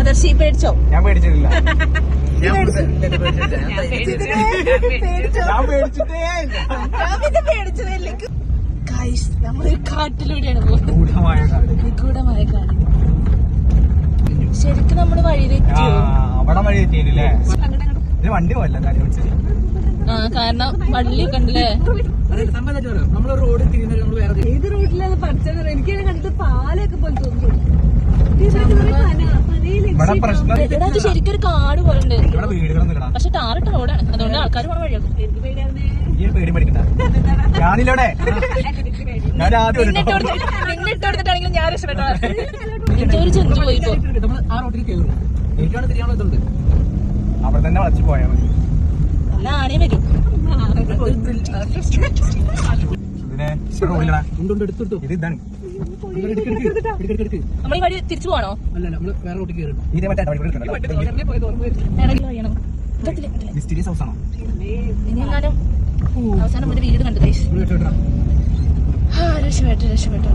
ആദർശി പേടിച്ചോ? ഞാൻ പേടിച്ചിട്ടില്ല. നമ്മളൊരു കാട്ടിലൂടെയാണ് പോകുന്നത് ഗൂഢമായ കാട്. നിഗൂഢമായ കാട്. ശരിക്കും നമ്മൾ വഴി തെറ്റി തെറ്റിയോ അവിടെ വഴി വണ്ടി പോയല്ല കാര്യം ആ കാരണം വള്ളി കണ്ടില്ലേ നമ്മൾ റോഡ് വേറെ ഏത് റോഡിലാണ് പഠിച്ചത്? എനിക്ക് കണ്ടിട്ട് പാലൊക്കെ പോലെ തോന്നുന്നു. ഇവിടെ പ്രശ്നം ശരിക്കും ഒരു കാട് പോലെ ഉണ്ട്. ഇവിടെ വീടുകളൊന്നും പക്ഷെ ടാറിട്ട റോഡാണ്. അതുകൊണ്ട് ആൾക്കാർ പോണ വഴിയാക്കും ഈ പേടി പഠിക്കണ്ട. ഞാനില്ലോടെ? ഞാൻ ആദ്യം നിന്നിട്ട് കൊടുത്തിട്ട് നിന്നിട്ട് കൊടുത്തിട്ടാണെങ്കിലും ഞാൻ രക്ഷപ്പെട്ടോ ഒരു ജന്തു പോയി നമ്മൾ ആ റോഡിൽ കയറും. എനിക്കാണ് തിരിയാനുള്ള ഇതുണ്ട്. അവിടെ തന്നെ വളച്ചു പോയാൽ മതി. നല്ല ആനയും വരും. ഇതിനെ എടുത്തിട്ടു. ഇത് ഇതാണ്. നമ്മൾ ഈ വഴി തിരിച്ചു പോകണോ അല്ല നമ്മൾ വേറെ റോട്ടിൽ കയറും ഇത് മറ്റേ വഴി കൂടെ എടുക്കണ്ടല്ലോ. ഏതെങ്കിലും വഴിയാണോ ഇതത്തില്ലേ, ഇതത്തില്ലേ. മിസ്റ്റീരിയസ് ഹൗസ് ആണോ? ഇനി എങ്ങാനും അവസാനം ഒരു വീട് കണ്ടു രക്ഷപ്പെട്ടു രക്ഷപ്പെട്ടു.